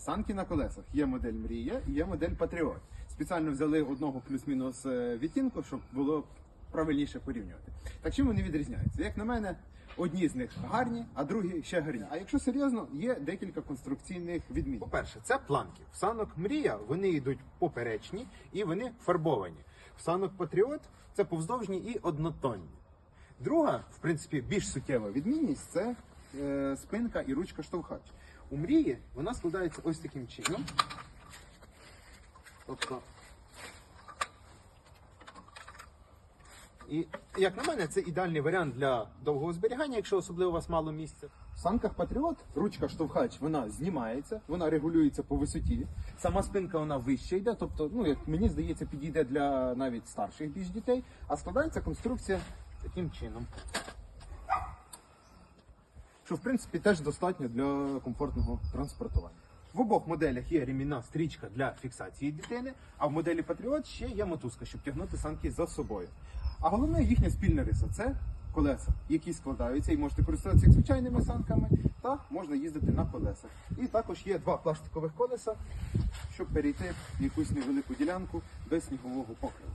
Санки на колесах. Є модель Мрія і є модель Патріот. Спеціально взяли одного плюс-мінус е, відтінку, щоб було правильніше порівнювати. Так чим вони відрізняються? Як на мене, одні з них гарні, а другі ще гарні. А якщо серйозно, є декілька конструкційних відмін. По-перше, це планки. В санок Мрія вони йдуть поперечні і вони фарбовані. В санок Патріот це повздовжні і однотонні. Друга, в принципі, більш суттєва відмінність це спинка і ручка штовхач. У мрії вона складається ось таким чином. Тобто. І, як на мене, це ідеальний варіант для довгого зберігання, якщо особливо у вас мало місця. В санках Патріот ручка штовхач вона знімається, вона регулюється по висоті. Сама спинка вона вище йде, тобто, ну як мені здається, підійде для навіть старших більш дітей, а складається конструкція Таким чином. Що в принципі теж достатньо для комфортного транспортування. В обох моделях є ремінна стрічка для фіксації дитини, А в моделі Патріот ще є мотузка, щоб тягнути санки за собою. А головне їхня спільна риса це колеса, які складаються і можете користуватися як звичайними санками, та можна їздити на колесах. І також є два пластикових колеса, щоб перейти в якусь невелику ділянку без снігового покриву.